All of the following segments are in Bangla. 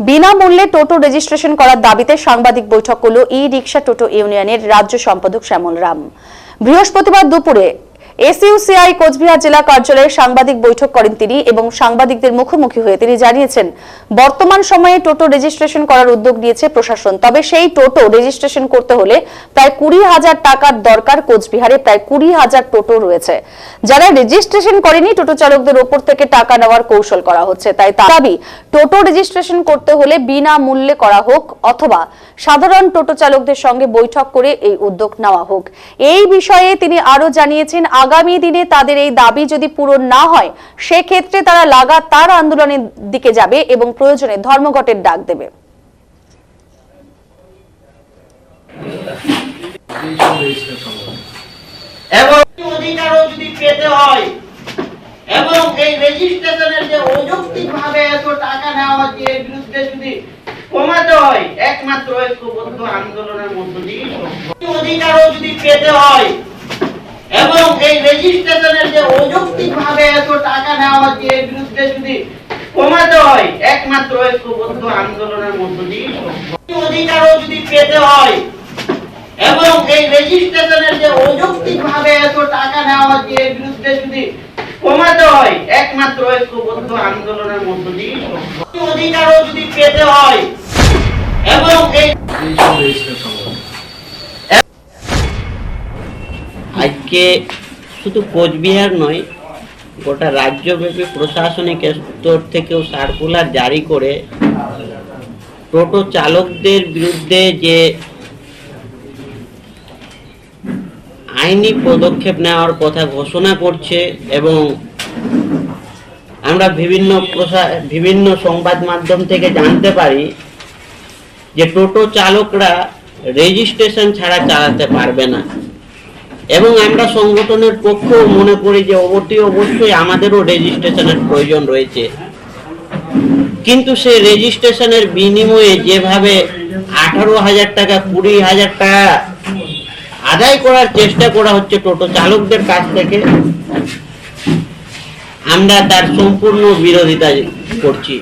বিনামূল্যে টোটো রেজিস্ট্রেশন করার দাবিতে সাংবাদিক বৈঠক করল ই রিক্সা টোটো ইউনিয়নের রাজ্য সম্পাদক শ্যামল রাম। বৃহস্পতিবার দুপুরে এসইউসিআই কোচবিহার জেলা কার্যালয়ে সাংবাদিক বৈঠক করেন তিনি এবং সাংবাদিকদের মুখোমুখি হয়ে তিনি জানিয়েছেন, বর্তমান সময়ে টোটো রেজিস্ট্রেশন করার উদ্যোগ নিয়েছে প্রশাসন। তবে সেই টোটো রেজিস্ট্রেশন করতে হলে প্রায় কুড়ি হাজার টাকার দরকার কোচবিহারে, প্রায় কুড়ি হাজার টোটো রয়েছে। যারা রেজিস্ট্রেশন করেনি, টোটো চালকদের ওপর থেকে টাকা নেওয়ার কৌশল করা হচ্ছে। তাই দাবি, টোটো রেজিস্ট্রেশন করতে হলে বিনামূল্যে করা হোক অথবা সাধারণ টোটো চালকদের সঙ্গে বৈঠক করে এই উদ্যোগ নেওয়া হোক। এই বিষয়ে তিনি আরও জানিয়েছেন আগামী দিনে তাদের এই দাবি যদি পূরণ না হয়, সেক্ষেত্রে তারা লাগাতার আন্দোলনের দিকে যাবে এবং প্রয়োজনে ধর্মঘটের ডাক দেবে। এবং এই রেজিস্ট্রেশনের যে এত টাকা নেওয়া হচ্ছে, এর বিরুদ্ধে যদি কমাতে হয়, একমাত্র ঐক্যবদ্ধ আন্দোলনের মধ্য দিয়ে অধিকারও যদি পেতে হয় এবং এই রেজিস্ট্রেশনের যে অযৌক্তিক ভাবে এত টাকা নেওয়া হচ্ছে এর বিরুদ্ধে যদি কমাতে হয়, একমাত্র ঐক্যবদ্ধ আন্দোলনের মধ্য দিয়ে। অধিকারও যদি পেতে হয়, এবং এই রেজিস্ট্রেশনের যে অযৌক্তিক ভাবে এত টাকা নেওয়া হচ্ছে এর বিরুদ্ধে যদি কমাতে হয়, একমাত্র আজকে শুধু কোচবিহার নয়, গোটা রাজ্যব্যাপী প্রশাসনিক স্তর থেকেও সার্কুলার জারি করে টোটো চালকদের বিরুদ্ধে যে আইনি পদক্ষেপ নেওয়ার কথা ঘোষণা করছে এবং আমরা বিভিন্ন বিভিন্ন সংবাদ মাধ্যম থেকে জানতে পারি যে টোটো চালকরা রেজিস্ট্রেশন ছাড়া চালাতে পারবে না। এবং আমরা সংগঠনের পক্ষেও মনে করি যে অবধি অবশ্যই আমাদেরও রেজিস্ট্রেশনের প্রয়োজন রয়েছে। কিন্তু সেই রেজিস্ট্রেশনের বিনিময়ে যেভাবে আঠারো হাজার টাকা, কুড়ি হাজার টাকা আদায় করার চেষ্টা করা হচ্ছে টোটো চালকদের কাছ থেকে, আমরা তার সম্পূর্ণ বিরোধিতা করছি।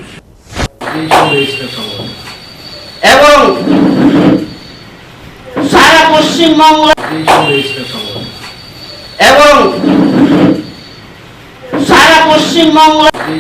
এবং সারা পশ্চিমবঙ্গ এবং সারা পশ্চিমবঙ্গ